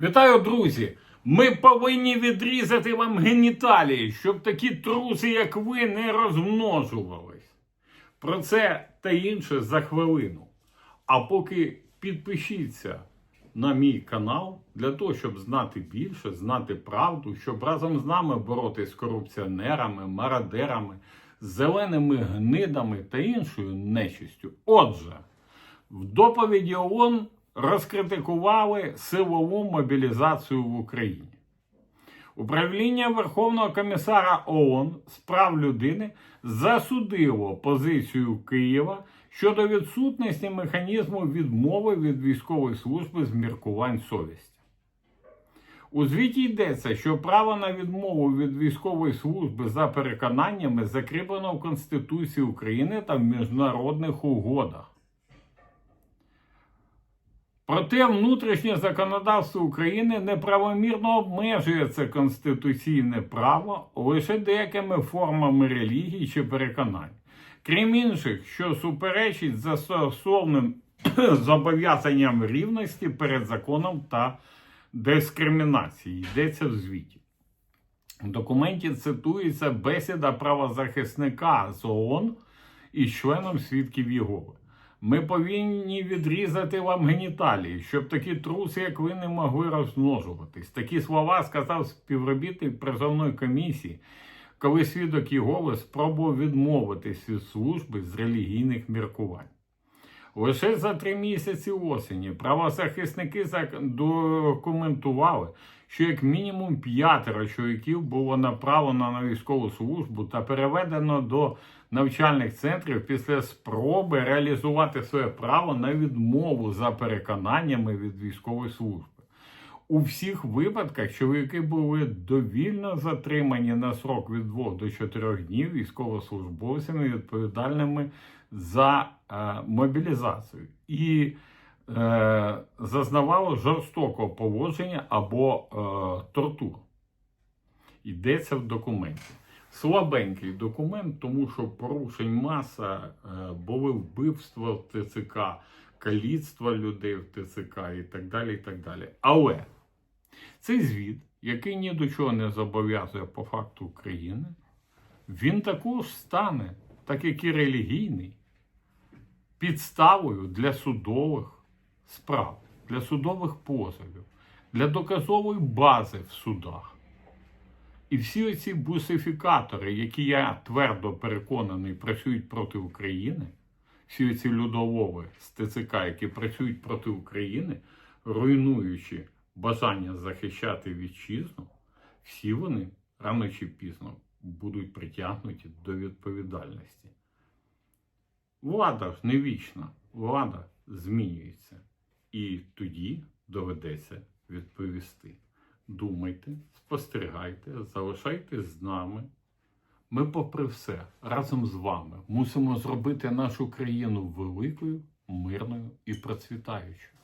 Вітаю, друзі! Ми повинні відрізати вам геніталії, щоб такі труси, як ви, не розмножувались. Про це та інше за хвилину. А поки підпишіться на мій канал для того, щоб знати більше, знати правду, щоб разом з нами боротися з корупціонерами, мародерами, зеленими гнидами та іншою нечистю. Отже, в доповіді ООН розкритикували силову мобілізацію в Україні. Управління Верховного комісара ООН з прав людини засудило позицію Києва щодо відсутності механізму відмови від військової служби з міркувань совісті. У звіті йдеться, що право на відмову від військової служби за переконаннями закріплено в Конституції України та в міжнародних угодах. Проте внутрішнє законодавство України неправомірно обмежує це конституційне право лише деякими формами релігії чи переконань, крім інших, що суперечить застосовним зобов'язанням рівності перед законом та дискримінації. Йдеться в звіті. В документі цитується бесіда правозахисника з ООН із членом свідків Єгови. Ми повинні відрізати вам геніталії, щоб такі труси, як ви, не могли розмножуватись. Такі слова сказав співробітник призовної комісії, коли свідок Єгови спробував відмовитись від служби з релігійних міркувань. Лише за три місяці осені правозахисники документували, що як мінімум п'ятеро чоловіків було направлено на військову службу та переведено до навчальних центрів після спроби реалізувати своє право на відмову за переконаннями від військової служби. У всіх випадках чоловіки були довільно затримані на срок від 2 до 4 днів військовослужбовцями, відповідальними за е, мобілізацію і е, зазнавали жорстокого поводження або е, тортур. Йдеться в документі. Слабенький документ, тому що порушень маса е, були вбивства в ТЦК, каліцтва людей в ТЦК і так далі. і так далі. Але цей звіт, який ні до чого не зобов'язує по факту України, він також стане, так як і релігійний, підставою для судових справ, для судових позовів, для доказової бази в судах. І всі ці бусифікатори, які я твердо переконаний, працюють проти України, всі ці людолови з які працюють проти України, руйнуючи бажання захищати вітчизну, всі вони рано чи пізно будуть притягнуті до відповідальності. Влада ж не вічна, влада змінюється. І тоді доведеться відповісти. Думайте, спостерігайте, залишайтесь з нами. Ми, попри все, разом з вами мусимо зробити нашу країну великою, мирною і процвітаючою.